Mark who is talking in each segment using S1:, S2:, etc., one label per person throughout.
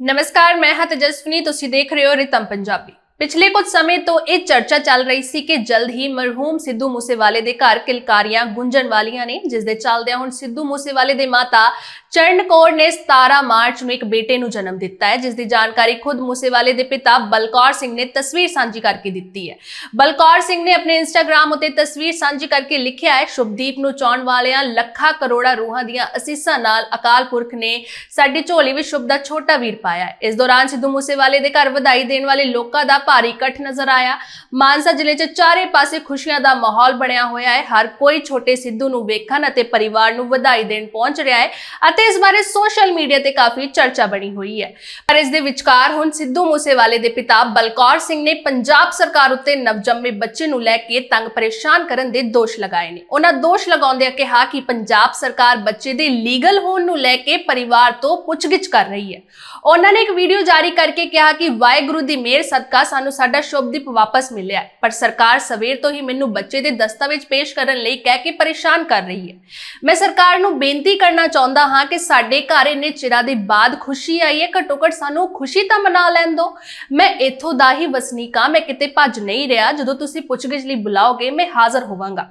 S1: ਨਮਸਕਾਰ ਮੈਂ ਹਾਂ ਤੇਜਸਵਨੀ ਤੁਸੀਂ ਦੇਖ ਰਹੇ ਹੋ ਰਿਤਮ ਪੰਜਾਬੀ ਪਿਛਲੇ ਕੁਝ ਸਮੇਂ ਤੋਂ ਇਹ ਚਰਚਾ ਚੱਲ ਰਹੀ ਸੀ ਕਿ ਜਲਦ ਹੀ ਮਰਹੂਮ ਸਿੱਧੂ ਮੂਸੇਵਾਲੇ ਦੇ ਘਰ ਕਿਲਕਾਰੀਆਂ ਗੁੰਜਣ ਵਾਲੀਆਂ ਨੇ, ਜਿਸ ਦੇ ਚੱਲਦਿਆਂ ਹੁਣ ਸਿੱਧੂ ਮੂਸੇਵਾਲੇ ਦੇ ਮਾਤਾ ਚਰਨ ਕੌਰ ਨੇ 17 ਮਾਰਚ ਨੂੰ ਇੱਕ ਬੇਟੇ ਨੂੰ ਜਨਮ ਦਿੱਤਾ ਹੈ, ਜਿਸ ਦੀ ਜਾਣਕਾਰੀ ਖੁਦ ਮੂਸੇਵਾਲੇ ਦੇ ਪਿਤਾ ਬਲਕੌਰ ਸਿੰਘ ਨੇ ਤਸਵੀਰ ਸਾਂਝੀ ਕਰਕੇ ਦਿੱਤੀ ਹੈ। ਬਲਕੌਰ ਸਿੰਘ ਨੇ ਆਪਣੇ ਇੰਸਟਾਗ੍ਰam ਉਤੇ ਤਸਵੀਰ ਸਾਂਝੀ ਕਰਕੇ ਲਿਖਿਆ ਹੈ, ਸ਼ੁਭਦੀਪ ਨੂੰ ਚਾਉਣ ਵਾਲਿਆਂ ਲੱਖਾਂ ਕਰੋੜਾਂ ਰੂਹਾਂ ਦੀਆਂ ਅਸੀਸਾਂ ਨਾਲ ਅਕਾਲ ਪੁਰਖ ਨੇ ਸਾਡੀ ਝੋਲੀ ਵਿੱਚ ਸ਼ੁਭ ਦਾ ਛੋਟਾ ਵੀਰ ਪਾਇਆ ਹੈ। ਇਸ ਦੌਰਾਨ ਸਿੱਧੂ ਮੂਸੇਵਾਲੇ ਦੇ ਘਰ ਵਧਾਈ ਦੇਣ ਵਾਲੇ ਲੋਕਾਂ ਦਾ ਭਾਰੀ ਇਕੱਠ ਨਜ਼ਰ ਆਇਆ। ਮਾਨਸਾ ਜ਼ਿਲ੍ਹੇ 'ਚ ਚਾਰੇ ਪਾਸੇ ਖੁਸ਼ੀਆਂ ਦਾ ਮਾਹੌਲ ਬਣਿਆ ਹੋਇਆ ਹੈ। ਹਰ ਕੋਈ ਛੋਟੇ ਸਿੱਧੂ ਨੂੰ ਵੇਖਣ ਅਤੇ ਪਰਿਵਾਰ ਨੂੰ ਵਧਾਈ ਦੇਣ ਪਹੁੰਚ ਰਿਹਾ ਹੈ ਅਤੇ ਇਸ ਬਾਰੇ ਸੋਸ਼ਲ ਮੀਡੀਆ ਤੇ ਕਾਫੀ ਚਰਚਾ ਬਣੀ ਹੋਈ ਹੈ। ਪਰ ਇਸ ਦੇ ਵਿਚਕਾਰ ਹੁਣ ਸਿੱਧੂ ਮੂਸੇਵਾਲੇ ਦੇ ਪਿਤਾ ਬਲਕੌਰ ਸਿੰਘ ਨੇ ਪੰਜਾਬ ਸਰਕਾਰ ਉੱਤੇ ਨਵਜੰਮੇ ਬੱਚੇ ਨੂੰ ਲੈ ਕੇ ਤੰਗ ਪਰੇਸ਼ਾਨ ਕਰਨ ਦੇ ਦੋਸ਼ ਲਗਾਏ ਨੇ। ਉਹਨਾਂ ਦੋਸ਼ ਲਗਾਉਂਦਿਆਂ ਕਿਹਾ ਕਿ ਪੰਜਾਬ ਸਰਕਾਰ ਬੱਚੇ ਦੇ ਲੀਗਲ ਹੋਣ ਨੂੰ ਲੈ ਕੇ ਪਰਿਵਾਰ ਤੋਂ ਪੁੱਛਗਿੱਛ ਕਰ ਰਹੀ ਹੈ। ਉਹਨਾਂ ਨੇ ਇੱਕ ਵੀਡੀਓ ਜਾਰੀ ਕਰਕੇ ਕਿਹਾ ਕਿ ਵਾਹਿਗੁਰੂ ਦੀ ਮਿਹਰ ਸਦਕਾ ਸਾਨੂੰ ਸਾਡਾ ਸ਼ੁਭਦੀਪ ਵਾਪਸ ਮਿਲਿਆ ਪਰ ਸਰਕਾਰ ਸਵੇਰ ਤੋਂ ਹੀ ਮੈਨੂੰ ਬੱਚੇ ਦੇ ਦਸਤਾਵੇਜ਼ ਪੇਸ਼ ਕਰਨ ਲਈ ਕਹਿ ਕੇ ਪਰੇਸ਼ਾਨ ਕਰ ਰਹੀ ਹੈ। ਮੈਂ ਸਰਕਾਰ ਨੂੰ ਬੇਨਤੀ ਕਰਨਾ ਚਾਹੁੰਦਾ ਹਾਂ ਕਿ ਸਾਡੇ ਘਰ ਇੰਨੇ ਚਿਰਾਂ ਦੇ ਬਾਅਦ ਖੁਸ਼ੀ ਆਈ ਹੈ ਘੱਟੋ ਘੱਟ ਸਾਨੂੰ ਖੁਸ਼ੀ ਤਾਂ ਮਨਾ ਲੈਣ ਦਿਓ। ਮੈਂ ਇੱਥੋਂ ਦਾ ਹੀ ਵਸਨੀਕ ਹਾਂ, ਮੈਂ ਕਿਤੇ ਭੱਜ ਨਹੀਂ ਰਿਹਾ। ਜਦੋਂ ਤੁਸੀਂ ਪੁੱਛਗਿੱਛ ਲਈ ਬੁਲਾਓਗੇ, ਮੈਂ ਹਾਜ਼ਰ ਹੋਵਾਂਗਾ।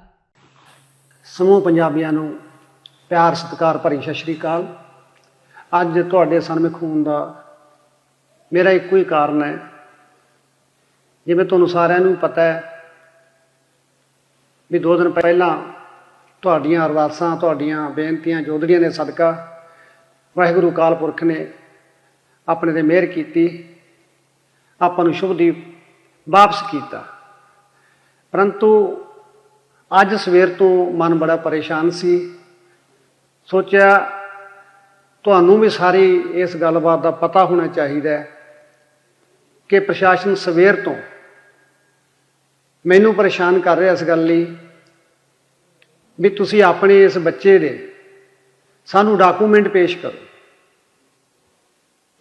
S2: ਸਮੂਹ ਪੰਜਾਬੀਆਂ ਨੂੰ ਪਿਆਰ, ਸਤਿਕਾਰ ਭਰੀ ਸਤਿ ਸ਼੍ਰੀ ਅਕਾਲ। ਅੱਜ ਤੁਹਾਡੇ ਸਾਹਮਣੇ ਖੂਨ ਦਾ ਮੇਰਾ ਇੱਕੋ ਹੀ ਕਾਰਨ ਹੈ ਜਿਵੇਂ ਤੁਹਾਨੂੰ ਸਾਰਿਆਂ ਨੂੰ ਪਤਾ ਹੈ ਵੀ ਦੋ ਦਿਨ ਪਹਿਲਾਂ ਤੁਹਾਡੀਆਂ ਅਰਦਾਸਾਂ, ਤੁਹਾਡੀਆਂ ਬੇਨਤੀਆਂ ਜੋਦੜੀਆਂ ਦੇ ਸਦਕਾ ਵਾਹਿਗੁਰੂ ਕਾਲ ਪੁਰਖ ਨੇ ਆਪਣੇ ਤੇ ਮਿਹਰ ਕੀਤੀ, ਆਪਾਂ ਨੂੰ ਸ਼ੁਭਦੀਪ ਵਾਪਸ ਕੀਤਾ। ਪਰੰਤੂ ਅੱਜ ਸਵੇਰ ਤੋਂ ਮਨ ਬੜਾ ਪਰੇਸ਼ਾਨ ਸੀ। ਸੋਚਿਆ ਤੁਹਾਨੂੰ ਵੀ ਸਾਰੀ ਇਸ ਗੱਲਬਾਤ ਦਾ ਪਤਾ ਹੋਣਾ ਚਾਹੀਦਾ ਹੈ ਕਿ ਪ੍ਰਸ਼ਾਸਨ ਸਵੇਰ ਤੋਂ ਮੈਨੂੰ ਪਰੇਸ਼ਾਨ ਕਰ ਰਿਹਾ ਇਸ ਗੱਲ ਲਈ ਵੀ ਤੁਸੀਂ ਆਪਣੇ ਇਸ ਬੱਚੇ ਦੇ ਸਾਨੂੰ ਡਾਕੂਮੈਂਟ ਪੇਸ਼ ਕਰੋ।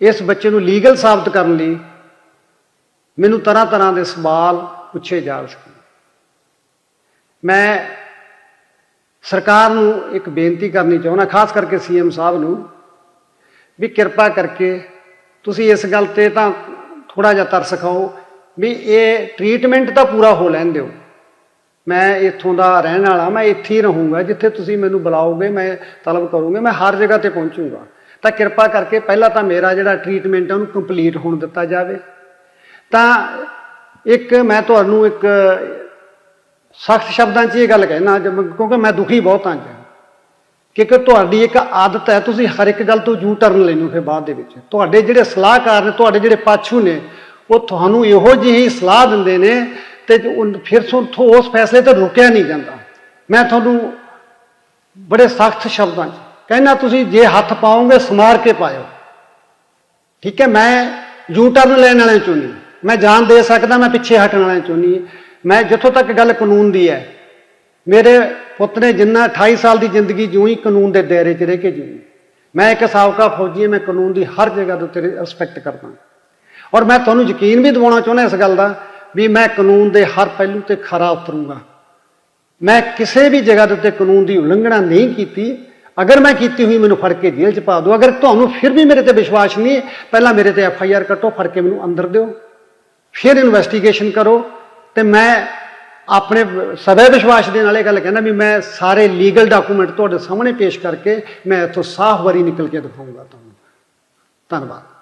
S2: ਇਸ ਬੱਚੇ ਨੂੰ ਲੀਗਲ ਸਾਬਤ ਕਰਨ ਲਈ ਮੈਨੂੰ ਤਰ੍ਹਾਂ ਤਰ੍ਹਾਂ ਦੇ ਸਵਾਲ ਪੁੱਛੇ ਜਾ ਸਕਣ। ਮੈਂ ਸਰਕਾਰ ਨੂੰ ਇੱਕ ਬੇਨਤੀ ਕਰਨੀ ਚਾਹੁੰਦਾ, ਖਾਸ ਕਰਕੇ ਸੀਐਮ ਸਾਹਿਬ ਨੂੰ, ਵੀ ਕਿਰਪਾ ਕਰਕੇ ਤੁਸੀਂ ਇਸ ਗੱਲ ਤੇ ਤਾਂ ਥੋੜਾ ਜਿਹਾ ਤਰਸ ਖਾਓ ਵੀ ਇਹ ਟ੍ਰੀਟਮੈਂਟ ਤਾਂ ਪੂਰਾ ਹੋ ਲੈਣ ਦਿਓ। ਮੈਂ ਇੱਥੋਂ ਦਾ ਰਹਿਣ ਵਾਲਾ, ਮੈਂ ਇੱਥੇ ਹੀ ਰਹੂੰਗਾ, ਜਿੱਥੇ ਤੁਸੀਂ ਮੈਨੂੰ ਬੁਲਾਓਗੇ, ਮੈਂ ਤਲਬ ਕਰੂੰਗਾ, ਮੈਂ ਹਰ ਜਗ੍ਹਾ ਤੇ ਪਹੁੰਚੂੰਗਾ। ਤਾਂ ਕਿਰਪਾ ਕਰਕੇ ਪਹਿਲਾਂ ਤਾਂ ਮੇਰਾ ਜਿਹੜਾ ਟ੍ਰੀਟਮੈਂਟ ਹੈ ਉਹਨੂੰ ਕੰਪਲੀਟ ਹੋਣ ਦਿੱਤਾ ਜਾਵੇ। ਤਾਂ ਇੱਕ ਮੈਂ ਤੁਹਾਨੂੰ ਇੱਕ ਸਖਤ ਸ਼ਬਦਾਂ 'ਚ ਇਹ ਗੱਲ ਕਹਿਣਾ, ਜਦ ਕਿਉਂਕਿ ਮੈਂ ਦੁਖੀ ਬਹੁਤ ਹਾਂ ਜੀ। ਕਿਉਂਕਿ ਤੁਹਾਡੀ ਇੱਕ ਆਦਤ ਹੈ, ਤੁਸੀਂ ਹਰ ਇੱਕ ਗੱਲ ਤੋਂ ਜੂ ਟਰਨ ਲੈਣੋ ਫਿਰ ਬਾਅਦ ਦੇ ਵਿੱਚ। ਤੁਹਾਡੇ ਜਿਹੜੇ ਸਲਾਹਕਾਰ ਨੇ, ਤੁਹਾਡੇ ਜਿਹੜੇ ਪਾਛੂ ਨੇ ਉਹ ਤੁਹਾਨੂੰ ਇਹੋ ਜਿਹੀ ਸਲਾਹ ਦਿੰਦੇ ਨੇ ਤੇ ਫਿਰ ਤੋਂ ਉਸ ਫੈਸਲੇ ਤੇ ਰੁਕਿਆ ਨਹੀਂ ਜਾਂਦਾ। ਮੈਂ ਤੁਹਾਨੂੰ ਬੜੇ ਸਖਤ ਸ਼ਬਦਾਂ 'ਚ ਕਹਿੰਦਾ, ਤੁਸੀਂ ਜੇ ਹੱਥ ਪਾਓਗੇ, ਸਮਾਰ ਕੇ ਪਾਇਓ। ਠੀਕ ਹੈ, ਮੈਂ ਯੂ ਟਰਨ ਲੈਣ ਵਾਲੇ ਚੋਂ ਨਹੀਂ। ਮੈਂ ਜਾਨ ਦੇ ਸਕਦਾ, ਮੈਂ ਪਿੱਛੇ ਹਟਣ ਵਾਲਿਆਂ ਚੋਂ ਨਹੀਂ। ਮੈਂ ਜਿੱਥੋਂ ਤੱਕ ਗੱਲ ਕਾਨੂੰਨ ਦੀ ਹੈ, ਮੇਰੇ ਪੁੱਤ ਨੇ ਜਿੰਨਾ 28 ਸਾਲ ਦੀ ਜ਼ਿੰਦਗੀ ਜੂਈ ਕਾਨੂੰਨ ਦੇ ਦਾਇਰੇ 'ਚ ਰਹਿ ਕੇ ਜੂਈ ਮੈਂ ਇੱਕ ਸਾਬਕਾ ਫੌਜੀ ਹਾਂ, ਮੈਂ ਕਾਨੂੰਨ ਦੀ ਹਰ ਜਗ੍ਹਾ ਦੇ ਉੱਤੇ ਰਿਸਪੈਕਟ ਕਰਦਾ। ਔਰ ਮੈਂ ਤੁਹਾਨੂੰ ਯਕੀਨ ਵੀ ਦਿਵਾਉਣਾ ਚਾਹੁੰਦਾ ਇਸ ਗੱਲ ਦਾ ਵੀ ਮੈਂ ਕਾਨੂੰਨ ਦੇ ਹਰ ਪਹਿਲੂ ਤੇ ਖਰਾ ਉਤਰੂੰਗਾ। ਮੈਂ ਕਿਸੇ ਵੀ ਜਗ੍ਹਾ ਦੇ ਉੱਤੇ ਕਾਨੂੰਨ ਦੀ ਉਲੰਘਣਾ ਨਹੀਂ ਕੀਤੀ। ਅਗਰ ਮੈਂ ਕੀਤੀ ਹੋਈ ਮੈਨੂੰ ਫੜ ਕੇ ਜੇਲ੍ਹ 'ਚ ਪਾ ਦਿਓ। ਅਗਰ ਤੁਹਾਨੂੰ ਫਿਰ ਵੀ ਮੇਰੇ ਤੇ ਵਿਸ਼ਵਾਸ ਨਹੀਂ, ਪਹਿਲਾਂ ਮੇਰੇ ਤੇ ਐਫ ਆਈ ਆਰ ਕੱਟੋ, ਫੜ ਕੇ ਮੈਨੂੰ ਅੰਦਰ ਦਿਓ। ਫਿਰ ਇਨਵੈਸਟੀਗੇਸ਼ਨ ਕਰੋ। ਤੇ ਮੈਂ ਆਪਣੇ ਸਵੈ ਵਿਸ਼ਵਾਸ ਦੇ ਨਾਲ ਇਹ ਗੱਲ ਕਹਿੰਦਾ ਵੀ ਮੈਂ ਸਾਰੇ ਲੀਗਲ ਡਾਕੂਮੈਂਟ ਤੁਹਾਡੇ ਸਾਹਮਣੇ ਪੇਸ਼ ਕਰਕੇ ਮੈਂ ਇੱਥੋਂ ਸਾਫ਼ ਵਾਰੀ ਨਿਕਲ ਕੇ ਦਿਖਾਊਂਗਾ ਤੁਹਾਨੂੰ। ਧੰਨਵਾਦ।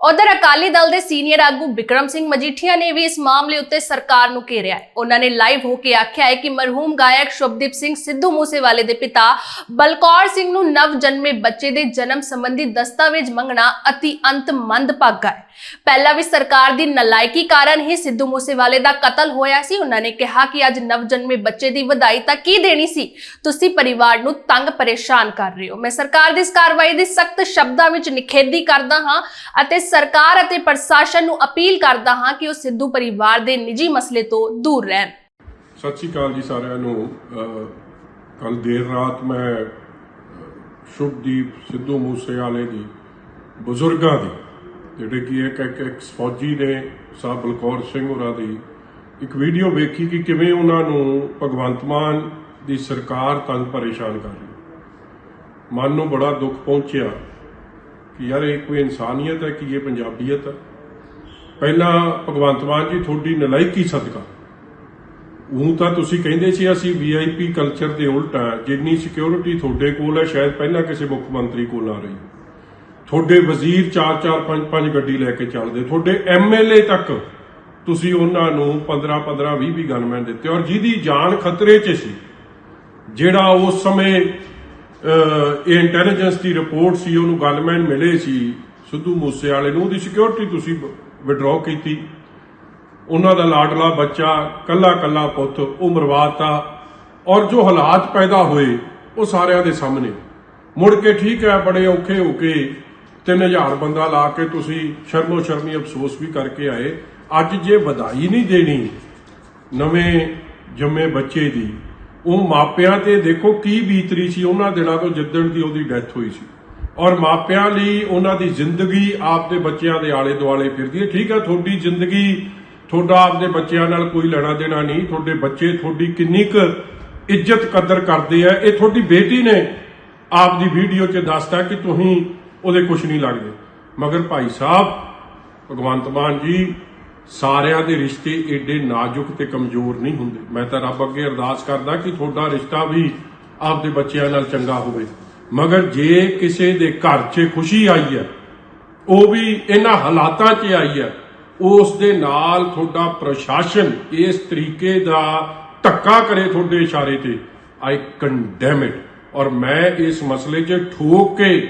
S1: ਉਧਰ ਅਕਾਲੀ ਦਲ ਦੇ ਸੀਨੀਅਰ ਆਗੂ ਵਿਕਰਮ ਸਿੰਘ ਮਜੀਠੀਆ ਨੇ ਵੀ ਇਸ ਮਾਮਲੇ ਉੱਤੇ ਸਰਕਾਰ ਨੂੰ ਘੇਰਿਆ ਹੈ। ਉਹਨਾਂ ਨੇ ਲਾਈਵ ਹੋ ਕੇ ਆਖਿਆ ਹੈ ਕਿ ਮਰਹੂਮ ਗਾਇਕ ਸ਼ੁਭਦੀਪ ਸਿੰਘ ਸਿੱਧੂ ਮੂਸੇਵਾਲੇ ਦੇ ਪਿਤਾ ਬਲਕੌਰ ਸਿੰਘ ਨੂੰ ਨਵ ਜਨਮੇ ਬੱਚੇ ਦੇ ਜਨਮ ਸੰਬੰਧੀ ਦਸਤਾਵੇਜ਼ ਮੰਗਣਾ ਅਤੀ ਅੰਤ ਮੰਦਭਾਗਾ ਹੈ। ਪਹਿਲਾਂ ਵੀ ਸਰਕਾਰ ਦੀ ਨਲਾਇਕੀ ਕਾਰਨ ਹੀ ਸਿੱਧੂ ਮੂਸੇਵਾਲੇ ਦਾ ਕਤਲ ਹੋਇਆ ਸੀ। ਉਹਨਾਂ ਨੇ ਕਿਹਾ ਕਿ ਅੱਜ ਨਵ ਜਨਮੇ ਬੱਚੇ ਦੀ ਵਧਾਈ ਤਾਂ ਕੀ ਦੇਣੀ ਸੀ? ਤੁਸੀਂ ਪਰਿਵਾਰ ਨੂੰ ਤੰਗ ਪਰੇਸ਼ਾਨ ਕਰ ਰਹੇ ਹੋ। ਮੈਂ ਸਰਕਾਰ ਦੀ ਇਸ ਕਾਰਵਾਈ ਦੀ ਸਖਤ ਸ਼ਬਦਾਂ ਵਿੱਚ ਨਿਖੇਧੀ ਕਰਦਾ ਹਾਂ ਅਤੇ ਸਰਕਾਰ ਅਤੇ ਪ੍ਰਸ਼ਾਸਨ ਨੂੰ ਅਪੀਲ ਕਰਦਾ ਹਾਂ ਕਿ ਉਹ ਸਿੱਧੂ ਪਰਿਵਾਰ ਦੇ ਨਿੱਜੀ ਮਸਲੇ ਤੋਂ ਦੂਰ ਰਹਿਣ।
S3: ਸਤਿ ਸ਼੍ਰੀ ਅਕਾਲ ਜੀ ਸਾਰਿਆਂ ਨੂੰ। ਕੱਲ ਦੇਰ ਰਾਤ ਮੈਂ ਸ਼ੁਭਦੀਪ ਸਿੱਧੂ ਮੂਸੇਵਾਲੇ ਦੀ, ਬਜ਼ੁਰਗਾਂ ਦੀ, ਜਿਹੜੇ ਕਿ ਇੱਕ ਇੱਕ ਫੌਜੀ ਨੇ ਸਾਹਿਬ ਬਲਕੌਰ ਸਿੰਘ ਹੋਰਾਂ ਦੀ, ਇੱਕ ਵੀਡੀਓ ਵੇਖੀ ਕਿ ਕਿਵੇਂ ਉਹਨਾਂ ਨੂੰ ਭਗਵੰਤ ਮਾਨ ਦੀ ਸਰਕਾਰ ਤੰਗ ਪਰੇਸ਼ਾਨ ਕਰ ਰਹੀ। ਮਨ ਨੂੰ ਬੜਾ ਦੁੱਖ ਪਹੁੰਚਿਆ। ਕਿ ਯਾਰ ਇਹ ਕੋਈ ਇਨਸਾਨੀਅਤ ਹੈ ਕਿ ਇਹ ਪੰਜਾਬੀਅਤ ਹੈ? ਪਹਿਲਾਂ ਭਗਵੰਤ ਮਾਨ ਜੀ, ਤੁਹਾਡੀ ਨਲਾਇਕੀ ਸਦਕਾ। ਉਹ ਤਾਂ ਤੁਸੀਂ ਕਹਿੰਦੇ ਸੀ, ਅਸੀਂ ਵੀਆਈਪੀ ਕਲਚਰ ਦੇ ਉਲਟ ਆ ਜਿੰਨੀ ਸਿਕਿਉਰਿਟੀ ਤੁਹਾਡੇ ਕੋਲ ਹੈ, ਸ਼ਾਇਦ ਪਹਿਲਾਂ ਕਿਸੇ ਮੁੱਖ ਮੰਤਰੀ ਕੋਲ ਨਾ ਰਹੀ। ਤੁਹਾਡੇ ਵਜ਼ੀਰ 4 4 5 5 ਗੱਡੀ ਲੈ ਕੇ ਚੱਲਦੇ। ਤੁਹਾਡੇ ਐਮਐਲਏ ਤੱਕ ਤੁਸੀਂ ਉਹਨਾਂ ਨੂੰ 15 15 20 20 ਗਨਮੈਨ ਦਿੱਤੇ। ਔਰ ਜਿਹਦੀ ਜਾਨ ਖਤਰੇ 'ਚ ਸੀ, ਜਿਹੜਾ ਉਸ ਸਮੇਂ ਇਹ ਇੰਟੈਲੀਜੈਂਸ ਦੀ ਰਿਪੋਰਟ ਸੀ, ਉਹਨੂੰ ਗਨਮੈਨ ਮਿਲੇ ਸੀ, ਸਿੱਧੂ ਮੂਸੇ ਵਾਲੇ ਨੂੰ, ਉਹਦੀ ਸਿਕਿਉਰਿਟੀ ਤੁਸੀਂ ਵਿਡਰਾਅ ਕੀਤੀ। ਉਹਨਾਂ ਦਾ ਲਾਡਲਾ ਬੱਚਾ, ਕੱਲਾ ਕੱਲਾ ਪੁੱਤ, ਉਹ ਮਰਵਾਤਾ। ਔਰ ਜੋ ਹਾਲਾਤ ਪੈਦਾ ਹੋਏ, ਉਹ ਸਾਰਿਆਂ ਦੇ ਸਾਹਮਣੇ। ਮੁੜ ਕੇ ਠੀਕ ਹੈ, ਬੜੇ ਔਖੇ ਹੋ ਕੇ 3000 ਬੰਦਾ ਲਾ ਕੇ ਤੁਸੀਂ ਸ਼ਰਮੋ ਸ਼ਰਮੀ ਅਫਸੋਸ ਵੀ ਕਰਕੇ ਆਏ। ਅੱਜ ਜੇ ਵਧਾਈ ਨਹੀਂ ਦੇਣੀ ਨਵੇਂ ਜੰਮੇ ਬੱਚੇ ਦੀ ਉਹ ਮਾਪਿਆਂ ਤੇ ਦੇਖੋ ਕੀ ਬੀਤਰੀ ਸੀ। ਉਹਨਾਂ ਦਿਨਾਂ ਤੋਂ ਜਿੱਦਣ ਦੀ ਉਹਦੀ ਡੈਥ ਹੋਈ ਸੀ। ਔਰ ਮਾਪਿਆਂ ਲਈ ਉਹਨਾਂ ਦੀ ਜ਼ਿੰਦਗੀ ਆਪਦੇ ਬੱਚਿਆਂ ਦੇ ਆਲੇ ਦੁਆਲੇ ਫਿਰਦੀ ਹੈ। ਠੀਕ ਹੈ, ਤੁਹਾਡੀ ਜ਼ਿੰਦਗੀ ਤੁਹਾਡਾ ਆਪਦੇ ਬੱਚਿਆਂ ਨਾਲ ਕੋਈ ਲੈਣਾ ਦੇਣਾ ਨਹੀਂ। ਤੁਹਾਡੇ ਬੱਚੇ ਤੁਹਾਡੀ ਕਿੰਨੀ ਕੁ ਇੱਜ਼ਤ ਕਦਰ ਕਰਦੇ ਆ। ਇਹ ਤੁਹਾਡੀ ਬੇਟੀ ਨੇ ਆਪਦੀ ਵੀਡੀਓ 'ਚ ਦੱਸਤਾ ਕਿ ਤੁਸੀਂ ਉਹਦੇ ਕੁਝ ਨਹੀਂ ਲੱਗਦੇ। ਮਗਰ ਭਾਈ ਸਾਹਿਬ, ਭਗਵੰਤ ਮਾਨ ਜੀ ਸਾਰਿਆਂ ਦੇ ਰਿਸ਼ਤੇ ਏਡੇ ਨਾਜ਼ੁਕ ਤੇ ਕਮਜ਼ੋਰ ਨਹੀਂ ਹੁੰਦੇ। ਮੈਂ ਤਾਂ ਰੱਬ ਅੱਗੇ ਅਰਦਾਸ ਕਰਦਾ ਕਿ ਤੁਹਾਡਾ ਰਿਸ਼ਤਾ ਵੀ ਆਪਦੇ ਬੱਚਿਆਂ ਨਾਲ ਚੰਗਾ ਹੋਵੇ। ਮਗਰ ਜੇ ਕਿਸੇ ਦੇ ਘਰ 'ਚ ਖੁਸ਼ੀ ਆਈ ਹੈ, ਉਹ ਵੀ ਇਹਨਾਂ ਹਾਲਾਤਾਂ 'ਚ ਆਈ ਹੈ, ਉਸ ਦੇ ਨਾਲ ਤੁਹਾਡਾ ਪ੍ਰਸ਼ਾਸਨ ਇਸ ਤਰੀਕੇ ਦਾ ਧੱਕਾ ਕਰੇ ਤੁਹਾਡੇ ਇਸ਼ਾਰੇ ਤੇ ਆਈ ਕੰਡੈਮ ਇਟ ਔਰ ਮੈਂ ਇਸ ਮਸਲੇ 'ਚ ਠੋਕ ਕੇ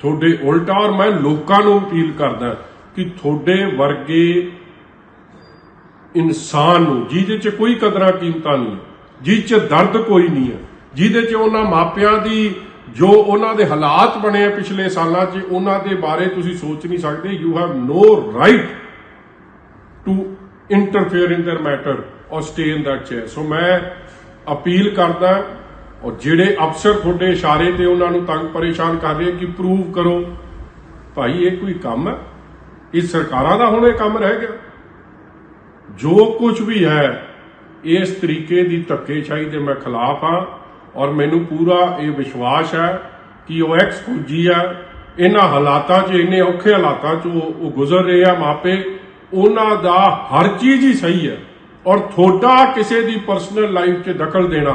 S3: ਤੁਹਾਡੇ ਉਲਟਾ ਔਰ ਮੈਂ ਲੋਕਾਂ ਨੂੰ ਅਪੀਲ ਕਰਦਾ ਕਿ ਤੁਹਾਡੇ ਵਰਗੇ ਇਨਸਾਨ ਨੂੰ ਜਿਹਦੇ 'ਚ ਕੋਈ ਕਦਰਾਂ ਕੀਮਤਾਂ ਨਹੀਂ ਜਿਹ 'ਚ ਦਰਦ ਕੋਈ ਨਹੀਂ ਹੈ ਜਿਹਦੇ 'ਚ ਉਹਨਾਂ ਮਾਪਿਆਂ ਦੀ ਜੋ ਉਹਨਾਂ ਦੇ ਹਾਲਾਤ ਬਣੇ ਆ ਪਿਛਲੇ ਸਾਲਾਂ 'ਚ ਉਹਨਾਂ ਦੇ ਬਾਰੇ ਤੁਸੀਂ ਸੋਚ ਨਹੀਂ ਸਕਦੇ you have no right to interfere in their matter or stay in that chair so ਮੈਂ ਅਪੀਲ ਕਰਦਾ ਔਰ ਜਿਹੜੇ ਅਫਸਰ ਤੁਹਾਡੇ ਇਸ਼ਾਰੇ ਤੇ ਉਹਨਾਂ ਨੂੰ ਤੰਗ ਪਰੇਸ਼ਾਨ ਕਰ ਰਹੇ ਕਿ ਪ੍ਰੂਵ ਕਰੋ ਭਾਈ ਇਹ ਕੋਈ ਕੰਮ ਹੈ ਇਹ ਸਰਕਾਰਾਂ ਦਾ ਹੁਣ ਇਹ ਕੰਮ ਰਹਿ ਗਿਆ ਜੋ ਕੁਝ ਵੀ ਹੈ, ਇਸ ਤਰੀਕੇ ਦੀ ਧੱਕੇਸ਼ਾਹੀ ਦੇ ਮੈਂ ਖਿਲਾਫ ਹਾਂ ਔਰ ਮੈਨੂੰ ਪੂਰਾ ਇਹ ਵਿਸ਼ਵਾਸ ਹੈ ਕਿ ਉਹ ਐਕਸ ਫੌਜੀ ਆ। ਇਹਨਾਂ ਹਾਲਾਤਾਂ 'ਚ, ਇੰਨੇ ਔਖੇ ਹਾਲਾਤਾਂ 'ਚ ਉਹ ਉਹ ਗੁਜ਼ਰ ਰਹੇ ਆ ਮਾਪੇ। ਉਹਨਾਂ ਦਾ ਹਰ ਚੀਜ਼ ਹੀ ਸਹੀ ਹੈ ਔਰ ਤੁਹਾਡਾ ਕਿਸੇ ਦੀ ਪਰਸਨਲ ਲਾਈਫ 'ਚ ਦਖਲ ਦੇਣਾ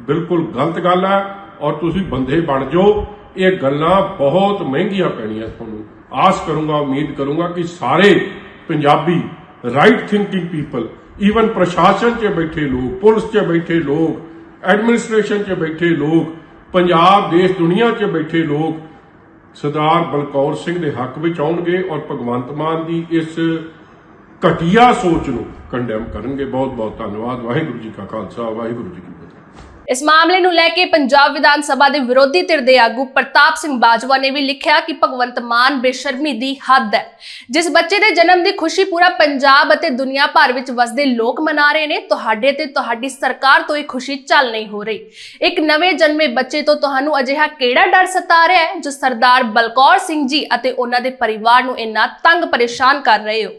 S3: ਬਿਲਕੁਲ ਗਲਤ ਗੱਲ ਹੈ ਔਰ ਤੁਸੀਂ ਬੰਦੇ ਬਣ ਜਾਓ। ਇਹ ਗੱਲਾਂ ਬਹੁਤ ਮਹਿੰਗੀਆਂ ਪੈਣੀਆਂ ਤੁਹਾਨੂੰ। ਆਸ ਕਰੂੰਗਾ, ਉਮੀਦ ਕਰੂੰਗਾ ਕਿ ਸਾਰੇ Punjabi right thinking people even ਪ੍ਰਸ਼ਾਸਨ 'ਚ ਬੈਠੇ ਲੋਕ ਪੁਲਿਸ 'ਚ ਬੈਠੇ ਲੋਕ ਐਡਮਿਨਿਸਟ੍ਰੇਸ਼ਨ 'ਚ ਬੈਠੇ ਲੋਕ ਪੰਜਾਬ ਦੇਸ਼ ਦੁਨੀਆ 'ਚ ਬੈਠੇ ਲੋਕ ਸਰਦਾਰ ਬਲਕੌਰ ਸਿੰਘ ਦੇ ਹੱਕ ਵਿੱਚ ਆਉਣਗੇ ਔਰ ਭਗਵੰਤ ਮਾਨ ਦੀ ਇਸ ਘਟੀਆ ਸੋਚ ਨੂੰ ਕੰਡੈਮ ਕਰਨਗੇ ਬਹੁਤ ਬਹੁਤ ਧੰਨਵਾਦ ਵਾਹਿਗੁਰੂ ਜੀ ਕਾ ਖਾਲਸਾ ਵਾਹਿਗੁਰੂ ਜੀ ਕੀ ਫਤਿਹ
S1: ਇਸ ਮਾਮਲੇ ਨੂੰ ਲੈ ਕੇ ਪੰਜਾਬ ਵਿਧਾਨ ਸਭਾ ਦੇ ਵਿਰੋਧੀ ਧਿਰ ਦੇ ਆਗੂ ਪ੍ਰਤਾਪ ਸਿੰਘ ਬਾਜਵਾ ਨੇ ਵੀ ਲਿਖਿਆ ਕਿ ਭਗਵੰਤ ਮਾਨ ਬੇਸ਼ਰਮੀ ਦੀ ਹੱਦ ਹੈ। ਜਿਸ ਬੱਚੇ ਦੇ ਜਨਮ ਦੀ ਖੁਸ਼ੀ ਪੂਰਾ ਪੰਜਾਬ ਅਤੇ ਦੁਨੀਆ ਭਰ ਵਿੱਚ ਵਸਦੇ ਲੋਕ ਮਨਾ ਰਹੇ ਨੇ, ਤੁਹਾਡੇ ਤੇ ਤੁਹਾਡੀ ਸਰਕਾਰ ਤੋਂ ਇਹ ਖੁਸ਼ੀ ਚੱਲ ਨਹੀਂ ਹੋ ਰਹੀ। ਇੱਕ ਨਵੇਂ ਜਨਮੇ ਬੱਚੇ ਤੋਂ ਤੁਹਾਨੂੰ ਅਜਿਹਾ ਕਿਹੜਾ ਡਰ ਸਤਾ ਰਿਹਾ ਹੈ, ਜੋ ਸਰਦਾਰ ਬਲਕੌਰ ਸਿੰਘ ਜੀ ਅਤੇ ਉਹਨਾਂ ਦੇ ਪਰਿਵਾਰ ਨੂੰ ਇੰਨਾ ਤੰਗ ਪਰੇਸ਼ਾਨ ਕਰ ਰਹੇ ਹੋ?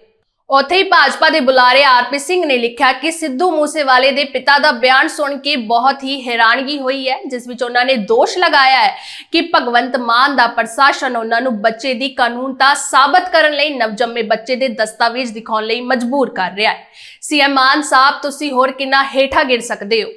S1: ਉੱਥੇ ਹੀ ਭਾਜਪਾ ਦੇ ਬੁਲਾਰੇ ਆਰਪੀ ਸਿੰਘ ਨੇ ਲਿਖਿਆ ਕਿ ਸਿੱਧੂ ਮੂਸੇਵਾਲੇ ਦੇ ਪਿਤਾ ਦਾ ਬਿਆਨ ਸੁਣ ਕੇ ਬਹੁਤ ਹੀ ਹੈਰਾਨਗੀ ਹੋਈ ਹੈ, ਜਿਸ ਵਿੱਚ ਉਹਨਾਂ ਨੇ ਦੋਸ਼ ਲਗਾਇਆ ਹੈ ਕਿ ਭਗਵੰਤ ਮਾਨ ਦਾ ਪ੍ਰਸ਼ਾਸਨ ਉਹਨਾਂ ਨੂੰ ਬੱਚੇ ਦੀ ਕਾਨੂੰਨਤਾ ਸਾਬਤ ਕਰਨ ਲਈ ਨਵਜੰਮੇ ਬੱਚੇ ਦੇ ਦਸਤਾਵੇਜ਼ ਦਿਖਾਉਣ ਲਈ ਮਜਬੂਰ ਕਰ ਰਿਹਾ ਹੈ। ਸੀਐਮ ਮਾਨ ਸਾਹਿਬ, ਤੁਸੀਂ ਹੋਰ ਕਿੰਨਾ ਹੇਠਾਂ ਗਿਰ ਸਕਦੇ ਹੋ?